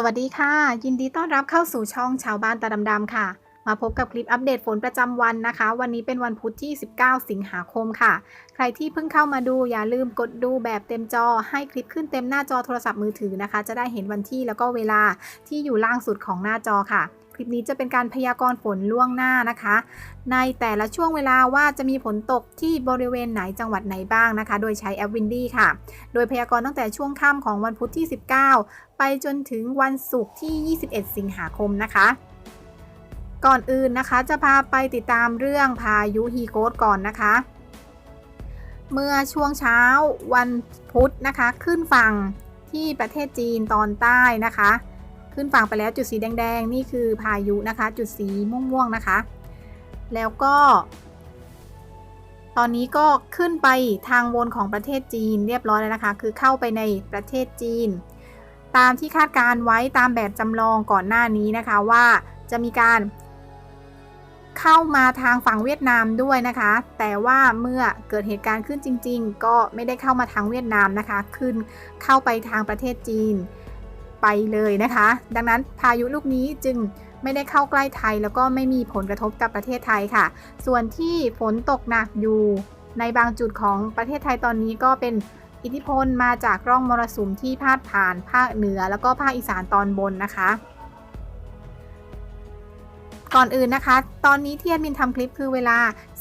สวัสดีค่ะ ยินดีต้อนรับเข้าสู่ช่องชาวบ้านตาดำๆค่ะ มาพบกับคลิปอัปเดตฝนประจำวันนะคะ วันนี้เป็นวันพุธที่ 19 สิงหาคมค่ะ ใครที่เพิ่งเข้ามาดูอย่าลืมกดดูแบบเต็มจอให้คลิปขึ้นเต็มหน้าจอโทรศัพท์มือถือนะคะ จะได้เห็นวันที่แล้วก็เวลาที่อยู่ล่างสุดของหน้าจอค่ะ ลิปนี้จะเป็นการพยากรณ์ฝนล่วงหน้านะคะ ในแต่ละช่วงเวลาว่าจะมีฝนตกที่บริเวณไหนจังหวัดไหนบ้างนะคะ โดยใช้แอปวินดี้ค่ะ โดยพยากรณ์ตั้งแต่ช่วงค่ำของวันพุธที่ 19 ไปจนถึงวันศุกร์ที่ 21 สิงหาคมนะคะก่อนอื่นนะคะจะพาไปติดตามเรื่องพายุฮีโกสก่อนนะคะ เมื่อช่วงเช้าวันพุธนะคะ ขึ้นฝั่งที่ประเทศจีนตอนใต้นะคะ ขึ้นฝั่งไปแล้วจุดสีแดงๆ นี่คือพายุนะคะ จุดสีม่วงๆนะคะ แล้วก็ ตอนนี้ก็ขึ้นไปทางวนของประเทศจีนเรียบร้อยแล้วนะคะ คือเข้าไปในประเทศจีน ตามที่คาดการไว้ตามแบบจำลองก่อนหน้านี้นะคะว่าจะมีการเข้ามาทางฝั่งเวียดนามด้วยนะคะ แต่ว่าเมื่อเกิดเหตุการณ์ขึ้นจริง ๆ ก็ไม่ได้เข้ามาทางเวียดนามนะคะ ขึ้นเข้าไปทางประเทศจีน ไปเลยนะคะ ดังนั้นพายุลูกนี้จึงไม่ได้เข้าใกล้ไทย แล้วก็ไม่มีผลกระทบกับประเทศไทยค่ะ ส่วนที่ฝนตกหนักอยู่ ในบางจุดของประเทศไทยตอนนี้ก็เป็นอิทธิพลมาจากร่องมรสุมที่พาดผ่านภาคเหนือ แล้วก็ภาคอีสานตอนบนนะคะก่อนอื่นนะคะ ตอนนี้ที่แอดมินทำคลิปคือเวลา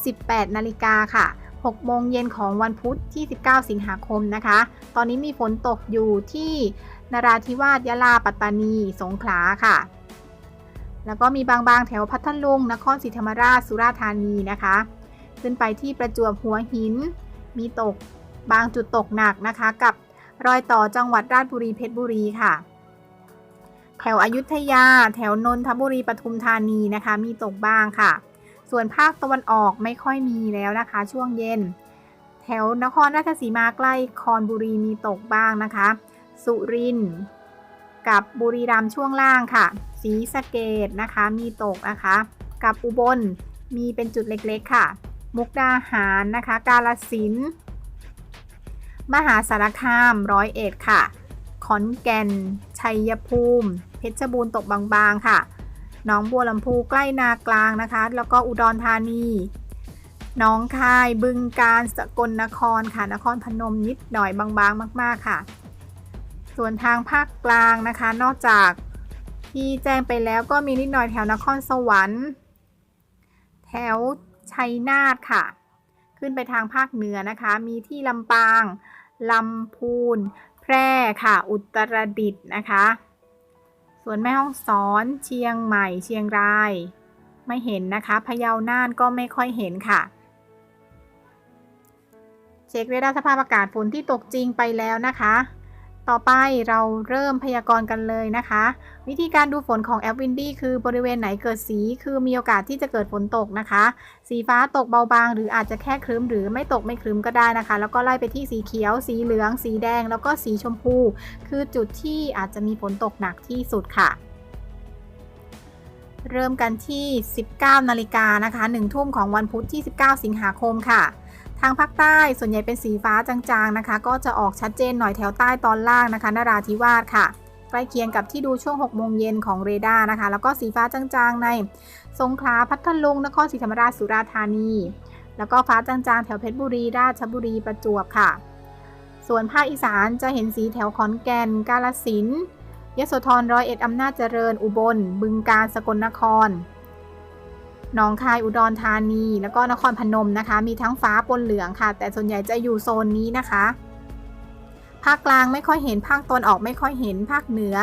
18 นาฬิกาค่ะ 6 โมงเย็นของวันพุธที่ 19 สิงหาคมนะคะ ตอนนี้มีฝนตกอยู่ที่นราธิวาสยะลาปัตตานี สงขลาค่ะ แล้วก็มีบางๆ แถวพัทลุง นครศรีธรรมราช สุราษฎร์ธานีนะคะ ขึ้นไปที่ประจวบหัวหิน มีตกบางจุดตกหนักนะคะ กับรอยต่อจังหวัดราชบุรีเพชรบุรีค่ะ แถวอยุธยา แถวนนทบุรีปทุมธานีนะคะ มีตกบ้างค่ะ ส่วนภาคตะวันออกไม่ค่อยมีแล้วนะคะ ช่วงเย็น แถวนครราชสีมาใกล้คอนบุรีมีตกบ้างนะคะ สุรินทร์กับบุรีรัมย์ช่วงล่างค่ะศรีสะเกดนะคะมีตกนะคะ กับอุบลมีเป็นจุดเล็กๆค่ะ มุกดาหารนะคะ กาลสินมหาสารคามร้อยเอ็ดค่ะ ขอนแก่น ชัยภูมิ เพชรบูรณ์ตกบางๆค่ะ น้องบัวลำพูใกล้นากลางนะคะ แล้วก็อุดรธานีหนองคายบึงกาฬสกลนครค่ะนครพนมนิดหน่อยบางๆ มาก ๆค่ะ ส่วนทางภาคกลางนะคะ นอกจากที่แจ้งไปแล้วก็มีนิดหน่อยแถวนครสวรรค์ แถวชัยนาทค่ะ ขึ้นไปทางภาคเหนือนะคะ มีที่ลำปางลำพูน แพร่ค่ะ อุตรดิตถ์นะคะ ส่วนแม่ฮ่องสอน เชียงใหม่ เชียงราย ไม่เห็นนะคะ พะเยาน่านก็ไม่ค่อยเห็นค่ะ เช็คเรดาร์สภาพอากาศฝนที่ตกจริงไปแล้วนะคะ ต่อไปเราเริ่มพยากรณ์กันเลยนะคะ วิธีการดูฝนของแอปวินดี้คือบริเวณไหนเกิดสีคือมีโอกาสที่จะเกิดฝนตกนะคะ สีฟ้าตกเบาบาง หรืออาจจะแค่ครึ้มหรือไม่ตกไม่ครึ้มก็ได้นะคะ แล้วก็ไล่ไปที่สีเขียว สีเหลือง สีแดง แล้วก็สีชมพู คือจุดที่อาจจะมีฝนตกหนักที่สุดค่ะเริ่มกันที่ 19 นาฬิกานะคะ 1 ทุ่มของวันพุธที่ 19 สิงหาคมค่ะ ทางภาคใต้ส่วนใหญ่เป็นสีฟ้าจางๆนะคะ ก็จะออกชัดเจนหน่อยแถวใต้ตอนล่างนะคะนราธิวาสค่ะ ใกล้เคียงกับที่ดูช่วง 6 โมงเย็นของเรดาร์นะคะ แล้วก็สีฟ้าจางๆ ในสงขลาพัทลุงนครศรีธรรมราชสุราษฎร์ธานี แล้วก็ฟ้าจางๆ แถวเพชรบุรี ราชบุรีประจวบค่ะ ส่วนภาคอีสานจะเห็นสีแถวขอนแก่น กาฬสินยโสธรร้อยเอ็ดอำนาจเจริญอุบล บึงกาฬสกลนคร หนองคายอุดรธานี แล้วก็นครพนมนะคะ มีทั้งฟ้าปนเหลืองค่ะ แต่ส่วนใหญ่จะอยู่โซนนี้นะคะ ภาคกลางไม่ค่อยเห็นภาคตอนออกไม่ค่อยเห็นภาคเหนือ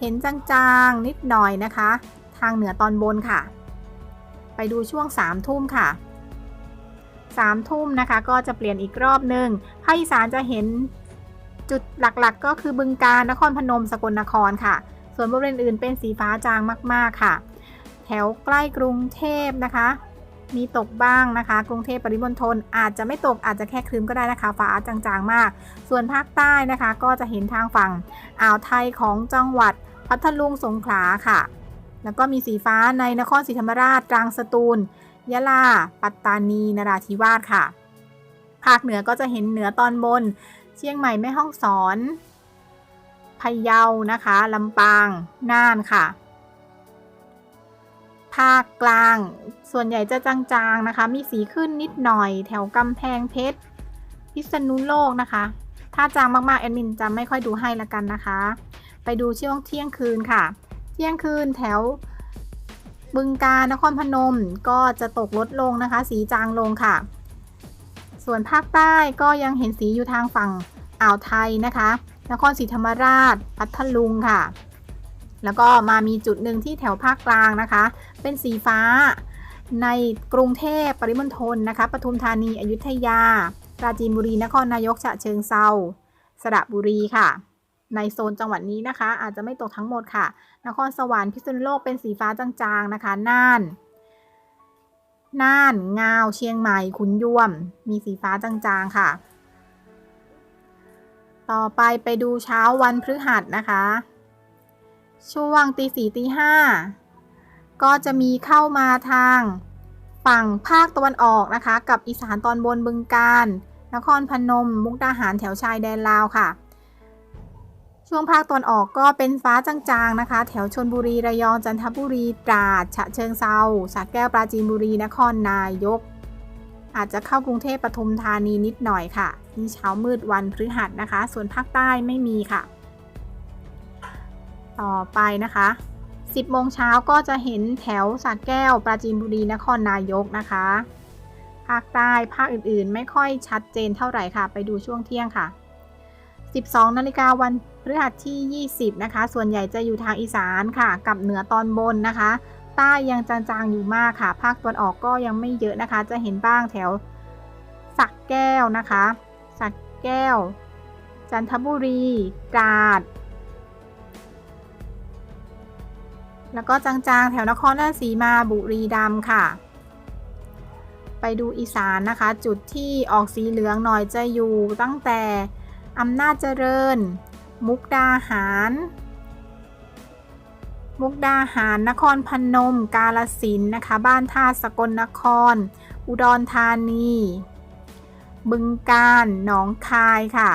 เห็นจางๆนิดหน่อยนะคะ ทางเหนือตอนบนค่ะ ไปดูช่วง3ามทุ่มค่ะ3ามทุ่มนะคะ ก็จะเปลี่ยนอีกรอบหนึ่งภาคอีสานจะเห็นจุดหลักๆก็คือบึงกาฬนครพนมสกลนครค่ะ ส่วนบริเวณอื่นเป็นสีฟ้าจางมากๆค่ะ แถวใกล้กรุงเทพนะคะ มีตกบ้างนะคะ กรุงเทพปริมณฑลอาจจะไม่ตกอาจจะแค่ครึ้มก็ได้นะคะ ฟ้าจางๆมาก ส่วนภาคใต้นะคะ ก็จะเห็นทางฝั่งอ่าวไทยของจังหวัดพัทลุงสงขลาค่ะ แล้วก็มีสีฟ้าในนครศรีธรรมราชตรังสตูลยะลา ปัตตานีนราธิวาสค่ะ ภาคเหนือก็จะเห็นเหนือตอนบน เชียงใหม่แม่ฮ่องสอนพะเยานะคะลำปาง น่านค่ะ ภาคกลาง ส่วนใหญ่จะจางๆนะคะ มีสีขึ้นนิดหน่อย แถวกำแพงเพชรพิษณุโลกนะคะ ถ้าจางมากๆแอดมินจะไม่ค่อยดูให้ละกันนะคะ ไปดูช่วงเที่ยงคืนค่ะ เที่ยงคืนแถวบึงกาฬนครพนมก็จะตกลดลงนะคะ สีจางลงค่ะ ส่วนภาคใต้ก็ยังเห็นสีอยู่ทางฝั่งอ่าวไทยนะคะ นครศรีธรรมราช พัทลุงค่ะ แล้วก็มามีจุดหนึ่งที่แถวภาคกลางนะคะ เป็นสีฟ้า ในกรุงเทพปริมณฑลนะคะปทุมธานีอยุธยา ปราจีนบุรีนครนายกฉะเชิงเซาสระบุรีค่ะ ในโซนจังหวัดนี้นะคะ อาจจะไม่ตกทั้งหมดค่ะ นครสวรรค์พิษณุโลกเป็นสีฟ้าจางๆนะคะน่านน่าน งาว เชียงใหม่ ขุนยวม มีสีฟ้าจางๆ ค่ะ ต่อไปไปดูเช้าวันพฤหัสนะคะ ช่วงตีสี่ตีห้า ก็จะมีเข้ามาทางฝั่งภาคตะวันออกนะคะ กับอีสานตอนบนบึงกาฬนครพนม มุกดาหารแถวชายแดนลาวค่ะ ช่วงภาคตะวันออกก็เป็นฟ้าจางๆนะคะ แถวชนบุรีระยองจันทบุรีตราดฉะเชิงเซาสระแก้วปราจีนบุรีนครนายก อาจจะเข้ากรุงเทพปทุมธานีนิดหน่อยค่ะนี่เช้ามืดวันพฤหัสนะคะ ส่วนภาคใต้ไม่มีค่ะ ต่อไปนะคะ 10โมงเช้าก็จะเห็นแถวสระแก้ว ปราจีนบุรีนครนายกนะคะ ภาคใต้ภาคอื่นๆ ไม่ค่อยชัดเจนเท่าไหร่ค่ะ ไปดูช่วงเที่ยงค่ะ 12นาฬิกาวันพฤหัสที่ 20 นะคะ ส่วนใหญ่จะอยู่ทางอีสานค่ะ กับเหนือตอนบนนะคะ ใต้ยังจางๆอยู่มากค่ะ ภาคตะวันออกก็ยังไม่เยอะนะคะ จะเห็นบ้างแถวสักแก้วนะคะ สักแก้ว จันทบุรีตราด แล้วก็จางๆ แถวนครราชสีมาบุรีรัมย์ค่ะ ไปดูอีสานนะคะ จุดที่ออกสีเหลืองหน่อยจะอยู่ตั้งแต่อำนาจเจริญ มุกดาหาร มุกดาหาร นครพนม กาลสินนะคะ บ้านท่าสกลนคร อุดรธานี บึงกาฬหนองคายค่ะ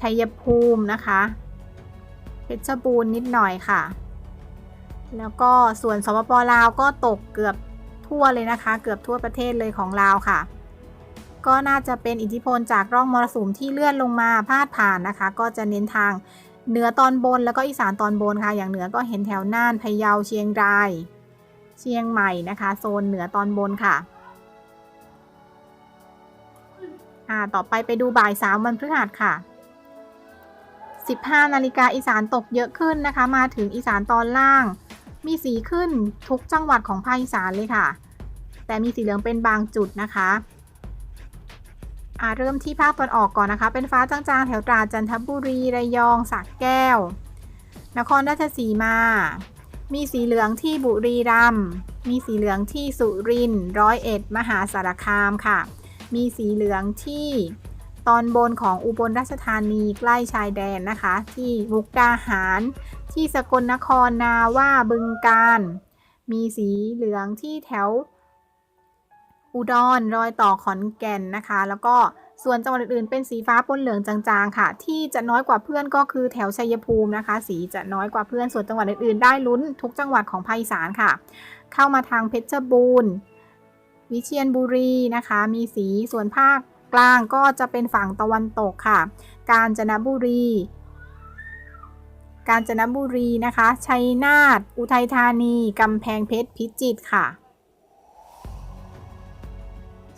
ชัยภูมินะคะ ชรบูรณ์นิดหน่อยค่ะ แล้วก็ส่วนสปปลาวก็ตกเกือบทั่วเลยนะคะ เกือบทั่วประเทศเลยของลาวค่ะ ก็น่าจะเป็นอิทธิพลจากร่องมรสุมที่เลื่อนลงมาพาดผ่านนะคะ ก็จะเน้นทางเหนือตอนบนแล้วก็อีสานตอนบนค่ะ อย่างเหนือก็เห็นแถวน่านพะเยาเชียงราย เชียงใหม่นะคะ โซนเหนือตอนบนค่ะอ่าต่อไปไปดูบ่ายสามวันพฤหัสค่ะ 15 นาฬิกาอีสานตกเยอะขึ้นนะคะ มาถึงอีสานตอนล่าง มีสีขึ้นทุกจังหวัดของภาคอีสานเลยค่ะ แต่มีสีเหลืองเป็นบางจุดนะคะอาเริ่มที่ภาคตะวันออกก่อนนะคะ เป็นฟ้าจางๆ แถวตราจันทบุรีระยองสักแก้ว นครราชสีมา มีสีเหลืองที่บุรีรัมย์มีสีเหลืองที่สุรินทร์ร้อยเอ็ดมหาสารคามค่ะ มีสีเหลืองที่ ตอนบนของอุบลราชธานีใกล้ชายแดนนะคะ ที่มุกดาหาร ที่สกลนครนาว่าบึงกาฬมีสีเหลืองที่แถว อุดรรอยต่อขอนแก่นนะคะ แล้วก็ส่วนจังหวัดอื่นๆเป็นสีฟ้าปนเหลืองจางๆ ค่ะ ที่จะน้อยกว่าเพื่อนก็คือแถวชัยภูมินะคะ สีจะน้อยกว่าเพื่อนส่วนจังหวัดอื่นๆ ได้ลุ้นทุกจังหวัดของภาคอีสานค่ะ เข้ามาทางเพชรบูรณ์วิเชียรบุรีนะคะ มีสีส่วนภาค กลางก็จะเป็นฝั่งตะวันตกค่ะ กาญจนบุรี กาญจนบุรีนะคะ ชัยนาท อุทัยธานี กำแพงเพชร พิจิตรค่ะ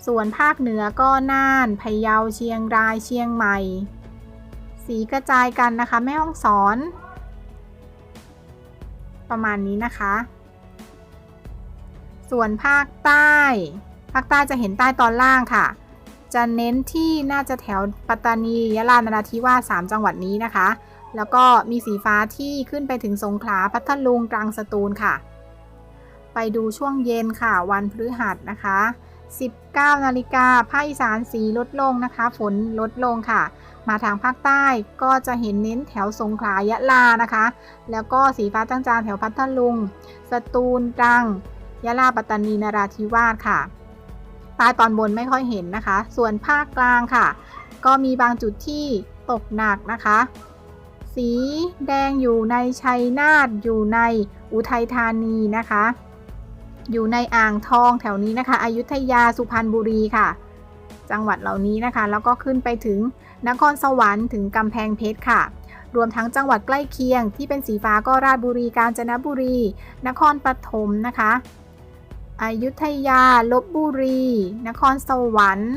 ส่วนภาคเหนือก็น่าน พะเยา เชียงราย เชียงใหม่ สีกระจายกันนะคะ แม่ห้องสอน ประมาณนี้นะคะ ส่วนภาคใต้ ภาคใต้จะเห็นใต้ตอนล่างค่ะ จะเน้นที่น่าจะแถวปัตตานียะลานราธิวาส3จังหวัดนี้นะคะ แล้วก็มีสีฟ้าที่ขึ้นไปถึงสงขลาพัทลุงตรังสตูลค่ะ ไปดูช่วงเย็นค่ะวันพฤหัสนะคะ 19 นาฬิกาภาคอีสานสีลดลงนะคะ ฝนลดลงค่ะ มาทางภาคใต้ก็จะเห็นเน้นแถวสงขลายะลานะคะ แล้วก็สีฟ้าจางๆแถวพัทลุง สตูลตรัง ยะลาปัตตานีนราธิวาสค่ะ ใต้ตอนบนไม่ค่อยเห็นนะคะ ส่วนภาคกลางค่ะ ก็มีบางจุดที่ตกหนักนะคะ สีแดงอยู่ในชัยนาทอยู่ในอุทัยธานีนะคะ อยู่ในอ่างทองแถวนี้นะคะอยุธยาสุพรรณบุรีค่ะ จังหวัดเหล่านี้นะคะ แล้วก็ขึ้นไปถึงนครสวรรค์ถึงกำแพงเพชรค่ะรวมทั้งจังหวัดใกล้เคียงที่เป็นสีฟ้าก็ราชบุรีกาญจนบุรี นครปฐมนะคะ อยุธยา ลบบุรี นครสวรรค์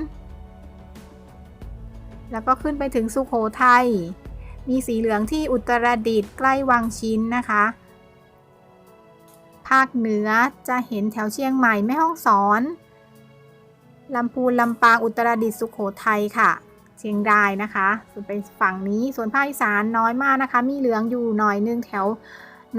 แล้วก็ขึ้นไปถึงสุโขทัย มีสีเหลืองที่อุตรดิตถ์ใกล้วังชิ้นนะคะ ภาคเหนือจะเห็นแถวเชียงใหม่แม่ฮ่องสอนลำพูนลำปางอุตรดิตถ์สุขโขทัยค่ะ เชียงรายนะคะส่วนเป็นฝั่งนี้ส่วนภาคอีสานน้อยมากนะคะ มีเหลืองอยู่หน่อยนึงแถว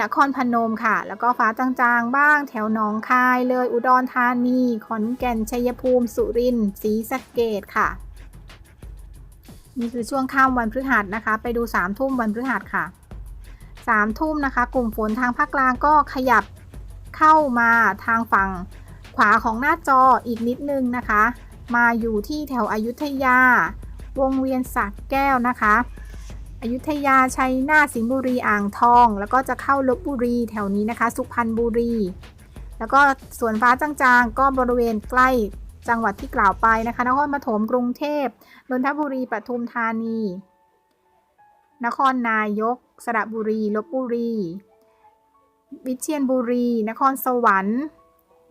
นครพนมค่ะ แล้วก็ฟ้าจางๆ บ้าง แถวหนองคายเลยอุดรธานีขอนแก่นชัยภูมิ สุรินทร์ศรีสะเกดค่ะ นี่คือช่วงค่ำวันพฤหัสนะคะ ไปดู3ามทุ่มวันพฤหัสค่ะ3ามทุ่มนะคะ กลุ่มฝนทางภาคกลางก็ขยับเข้ามาทางฝั่งขวาของหน้าจออีกนิดนึงนะคะ มาอยู่ที่แถวอยุธยา วงเวียนสักแก้วนะคะ อยุธยาชัยนาทสิงห์บุรีอ่างทอง แล้วก็จะเข้าลบบุรีแถวนี้นะคะ สุพรรณบุรี แล้วก็สวนฟ้าจางๆ ก็บริเวณใกล้จังหวัดที่กล่าวไปนะคะ นครปฐมกรุงเทพนนทบุรีปทุมธานี นครนายก สระบุรีลบบุรี วิเชียรบุรี นครสวรรค์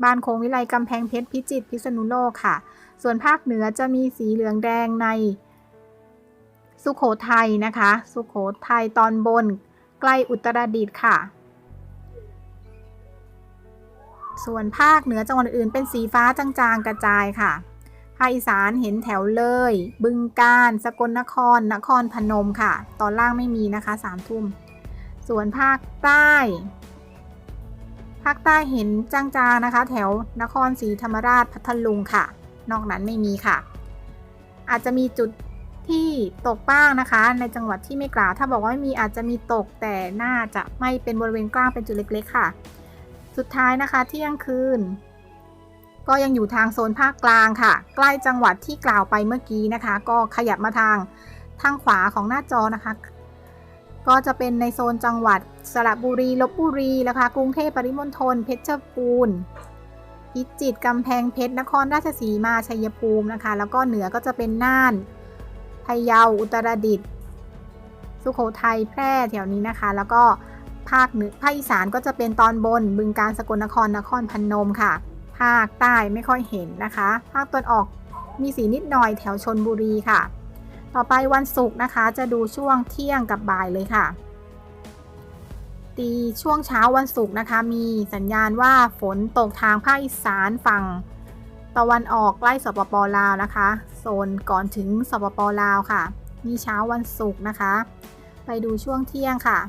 บ้านโคงวิไลกำแพงเพชรพิจิตรพิษณุโลกค่ะ ส่วนภาคเหนือจะมีสีเหลืองแดงใน สุขโขทัยนะคะ สุขโขทัยตอนบน ใกล้อุตรดิตถ์ค่ะ ส่วนภาคเหนือจังหวัดอื่นเป็นสีฟ้าจางๆกระจายค่ะ ภาคอีสานเห็นแถวเลย บึงกาฬสกลนคร นครพนมค่ะ ตอนล่างไม่มีนะคะสามทุ่ม ส่วนภาคใต้ ภาคใต้เห็นจางๆนะคะ แถวนครศรีธรรมราชพัทลุงค่ะ นอกนั้นไม่มีค่ะอาจจะมีจุด ที่ตกบ้างนะคะ ในจังหวัดที่ไม่กล่าว ถ้าบอกว่าไม่มีอาจจะมีตกแต่น่าจะไม่เป็นบริเวณกว้างเป็นจุดเล็ก ๆ ค่ะ สุดท้ายนะคะเที่ยงคืน ก็ยังอยู่ทางโซนภาคกลางค่ะ ใกล้จังหวัดที่กล่าวไปเมื่อกี้นะคะ ก็ขยับมาทางทางขวาของหน้าจอนะคะ ก็จะเป็นในโซนจังหวัดสระบุรีลบบุรีนะคะกรุงเทพปริมณฑลเพชรบูรณ์พิจิตรกำแพงเพชรนครราชสีมาชัยภูมินะคะ แล้วก็เหนือก็จะเป็นน่าน พะเยาอุตรดิตถ์สุโขทัยแพร่แถวนี้นะคะ แล้วก็ภาคเหนือภาคอีสานก็จะเป็นตอนบนบึงกาฬสกลนครนครพนมค่ะ ภาคใต้ไม่ค่อยเห็นนะคะ ภาคตะวันออกมีสีนิดหน่อยแถวชนบุรีค่ะ ต่อไปวันศุกร์นะคะ จะดูช่วงเที่ยงกับบ่ายเลยค่ะ ตีช่วงเช้าวันศุกร์นะคะ มีสัญญาณว่าฝนตกทางภาคอีสานฝั่ง ตะวันออกใกล้สปปลาวนะคะ โซนก่อนถึงสปปลาวค่ะ นี่เช้าวันศุกร์นะคะ ไปดูช่วงเที่ยงค่ะ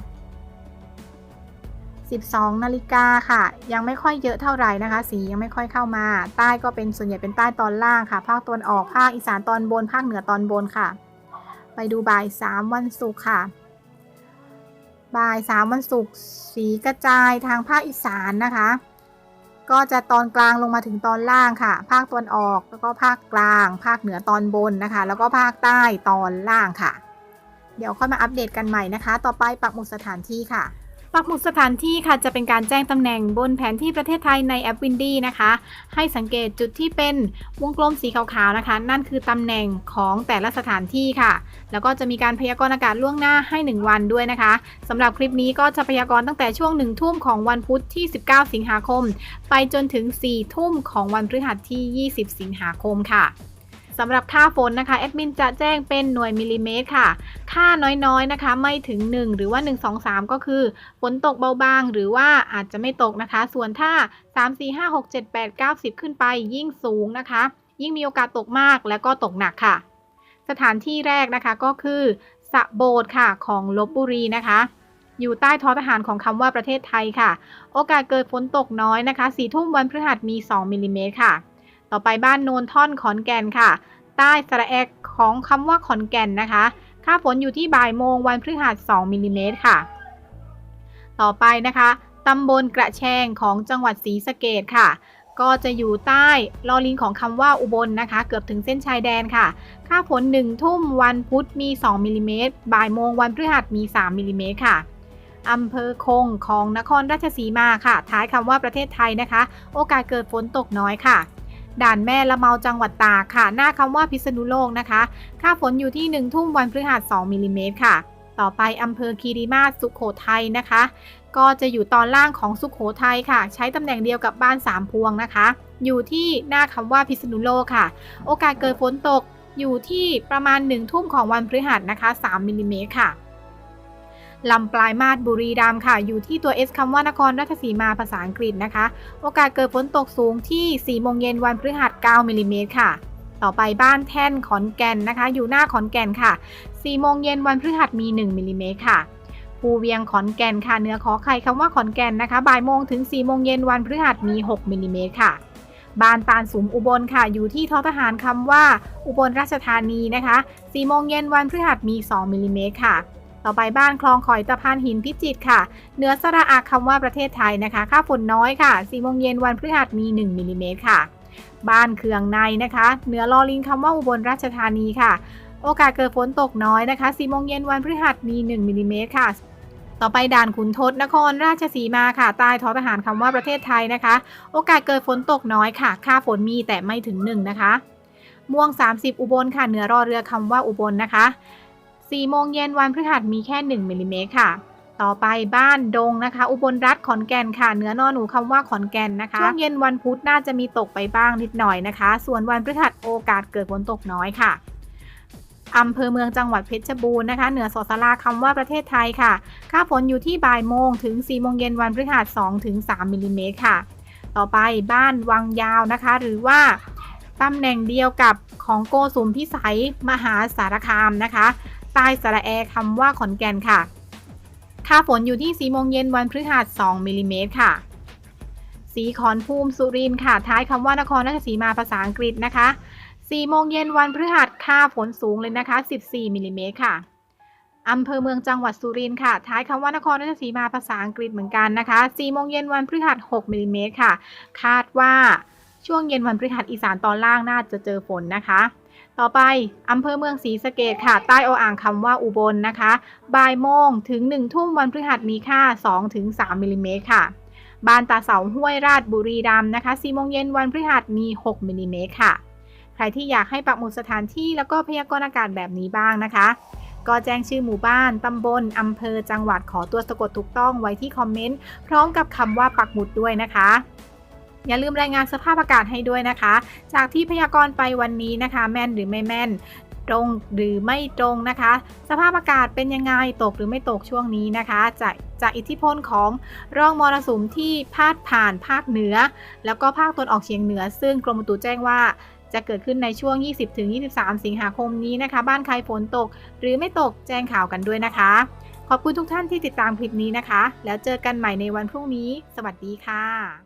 12นาฬิกาค่ะ ยังไม่ค่อยเยอะเท่าไหร่นะคะ สียังไม่ค่อยเข้ามา ใต้ก็เป็นส่วนใหญ่เป็นใต้ตอนล่างค่ะ ภาคตะวันออกภาคอีสานตอนบน ภาคเหนือตอนบนค่ะ ไปดูบ่าย 3 วันศุกร์ค่ะบ่าย 3 วันศุกร์สีกระจายทางภาคอีสานนะคะ ก็จะตอนกลางลงมาถึงตอนล่างค่ะ ภาคตะวันออกแล้วก็ภาคกลาง ภาคเหนือตอนบนนะคะ แล้วก็ภาคใต้ตอนล่างค่ะ เดี๋ยวค่อยมาอัปเดตกันใหม่นะคะ ต่อไปปักหมุดสถานที่ค่ะ ปักหมุดสถานที่ค่ะจะเป็นการแจ้งตำแหน่งบนแผนที่ประเทศไทยในแอป Windy นะคะ ให้สังเกตจุดที่เป็นวงกลมสีขาวๆนะคะ นั่นคือตำแหน่งของแต่ละสถานที่ค่ะ แล้วก็จะมีการพยากรณ์อากาศล่วงหน้าให้ 1 วันด้วยนะคะสำหรับคลิปนี้ก็จะพยากรณ์ตั้งแต่ช่วง1ทุ่มของวันพุธที่ 19 สิงหาคม ไปจนถึง 4 ทุ่มของวันพฤหัสที่ 20 สิงหาคมค่ะ สำหรับค่าฝนนะคะแอดมินจะแจ้งเป็นหน่วยมิลลิเมตรค่ะ ค่าน้อยๆนะคะ ไม่ถึง 1 หรือว่า 1 2 3 ก็คือฝนตกเบาบาง หรือว่าอาจจะไม่ตกนะคะ ส่วนถ้า 3 4 5 6 7 8 9 10 ขึ้นไปยิ่งสูงนะคะ ยิ่งมีโอกาสตกมากและก็ตกหนักค่ะ สถานที่แรกนะคะก็คือสะโบดค่ะของลบบุรีนะคะอยู่ใต้ท้อทหารของคำว่าประเทศไทยค่ะ โอกาสเกิดฝนตกน้อยนะคะ สี่ทุ่มวันพฤหัสมี 2 มิลลิเมตรค่ะ ต่อไปบ้านโนนท่อนขอนแก่นค่ะ ใต้สระแอกของคำว่าขอนแก่นนะคะ ค่าฝนอยู่ที่บ่ายโมงวันพฤหัส2มิลลิเมตรค่ะ ต่อไปนะคะตำบลกระแชงของจังหวัดศรีสะเกดค่ะ ก็จะอยู่ใต้ลอลิงของคำว่าอุบลนะคะ เกือบถึงเส้นชายแดนค่ะ ค่าฝน1ทุ่มวันพุธมี 2มิลลิเมตรบ่ายโมงวันพฤหัสมี 3มิลลิเมตรค่ะอำเภอคงของนครราชสีมาค่ะ ท้ายคำว่าประเทศไทยนะคะ โอกาสเกิดฝนตกน้อยค่ะ ด่านแม่ละเมาจังหวัดตากค่ะ หน้าคำว่าพิษณุโลกนะคะ ค่าฝนอยู่ที่ 1 ทุ่มวันพฤหัส 2มิลลิเมตรค่ะ ต่อไปอำเภอคีรีมาศสุขโขทัยนะคะ ก็จะอยู่ตอนล่างของสุขโขทัยค่ะ ใช้ตำแหน่งเดียวกับบ้านสามพวงนะคะ อยู่ที่หน้าคำว่าพิษณุโลกค่ะ โอกาสเกิดฝนตกอยู่ที่ประมาณ 1 ทุ่มของวันพฤหัสนะคะ 3มิลลิเมตรค่ะ ลำปลายมาศบุรีรัมย์ค่ะ อยู่ที่ตัว S คำว่านครราชสีมาภาษาอังกฤษนะคะ โอกาสเกิดฝนตกสูงที่4โมงเย็นวันพฤหัส9มิลลิเมตรค่ะ ต่อไปบ้านแท่นขอนแก่นนะคะ อยู่หน้าขอนแก่นค่ะ4โมงเย็นวันพฤหัสมี 1มิลลิเมตรค่ะภูเวียงขอนแก่นค่ะเนื้อขอไข่คำว่าขอนแก่นนะคะบ่ายโมงถึง4โมงเย็นวันพฤหัสมี 6มิลลิเมตรค่ะบ้านตาลสุมอุบลค่ะ อยู่ที่ท้อทหารคำว่าอุบลราชธานีนะคะ4โมงเย็นวันพฤหัสมี 2มิลลิเมตรค่ะ ต่อไปบ้านคลองข่อยตะพานหินพิจิตรค่ะเหนือสระอาคำว่าประเทศไทยนะคะ ค่าฝนน้อยค่ะ4โมงเย็นวันพฤหัสมี 1มิลลิเมตรค่ะ บ้านเคืองในนะคะเหนือลอลิงคำว่าอุบลราชธานีค่ะ โอกาสเกิดฝนตกน้อยนะคะ4โมงเย็นวันพฤหัสมี 1มิลลิเมตรค่ะต่อไปด่านขุนทดนครราชสีมาค่ะใต้ท้อทหารคำว่าประเทศไทยนะคะ โอกาสเกิดฝนตกน้อยค่ะ ค่าฝนมีแต่ไม่ถึง1นะคะ ม่วง 30 อุบลค่ะเหนือรอเรือคำว่าอุบลนะคะ 4 โมงเย็นวันพฤหัสมีแค่ 1มิลลิเมตรค่ะ ต่อไปบ้านดงนะคะ อุบลรัฐขอนแก่นค่ะ เหนือนอหนูคำว่าขอนแก่นนะคะ ช่วงเย็นวันพุธน่าจะมีตกไปบ้างนิดหน่อยนะคะ ส่วนวันพฤหัสโอกาสเกิดฝนตกน้อยค่ะอำเภอเมืองจังหวัดเพชรบูรณ์นะคะ เหนือสอสาราคำว่าประเทศไทยค่ะ ค่าฝนอยู่ที่บ่ายโมงถึง4โมงเย็นวันพฤหัส2ถึง3มิลลิเมตรค่ะ ต่อไปบ้านวังยาวนะคะ หรือว่าตำแหน่งเดียวกับของโกสุมพิสัยมหาสารคามนะคะ ใต้สระแอคำว่าขอนแก่นค่ะ ค่าฝนอยู่ที่4โมงเย็นวันพฤหัส 2มิลลิเมตรค่ะ สีขอนภูมิสุรินทร์ค่ะ ท้ายคำว่านครราชสีมาภาษาอังกฤษนะคะ4โมงเย็นวันพฤหัสค่าฝนสูงเลยนะคะ 14มิลลิเมตรค่ะอำเภอเมืองจังหวัดสุรินทร์ค่ะ ท้ายคำว่านครราชสีมาภาษาอังกฤษเหมือนกันนะคะ4โมงเย็นวันพฤหัส6มิลลิเมตรค่ะ คาดว่าช่วงเย็นวันพฤหัสอีสานตอนล่างน่าจะเจอฝนนะคะ ต่อไปอำเภอเมืองศรีสะเกดค่ะ ใต้ออ่างคำว่าอุบลนะคะบ่ายโมงถึง1ทุ่มวันพฤหัสมีค่า 2-3มิลลิเมตรค่ะ บ้านตาเสาห้วยราชบุรีรัมย์นะคะ4โมงเย็นวันพฤหัสมี 6มิลลิเมตรค่ะ ใครที่อยากให้ปักหมุดสถานที่แล้วก็พยากรณ์อากาศแบบนี้บ้างนะคะ ก็แจ้งชื่อหมู่บ้าน ตำบล อำเภอ จังหวัดขอตัวสะกดถูกต้องไว้ที่คอมเมนต์พร้อมกับคำว่าปักหมุดด้วยนะคะ อย่าลืมรายงานสภาพอากาศให้ด้วยนะคะ จากที่พยากรณ์ไปวันนี้นะคะ แม่นหรือไม่แม่นตรงหรือไม่ตรงนะคะ สภาพอากาศเป็นยังไงตกหรือไม่ตกช่วงนี้นะคะจากจากอิทธิพลของร่องมรสุมที่พาดผ่านภาคเหนือ แล้วก็ภาคตะวันออกเฉียงเหนือ ซึ่งกรมอุตุแจ้งว่าจะเกิดขึ้นในช่วง 20-23 สิงหาคมนี้นะคะ บ้านใครฝนตก หรือไม่ตกแจ้งข่าวกันด้วยนะคะ ขอบคุณทุกท่านที่ติดตามคลิปนี้นะคะ แล้วเจอกันใหม่ในวันพรุ่งนี้ สวัสดีค่ะ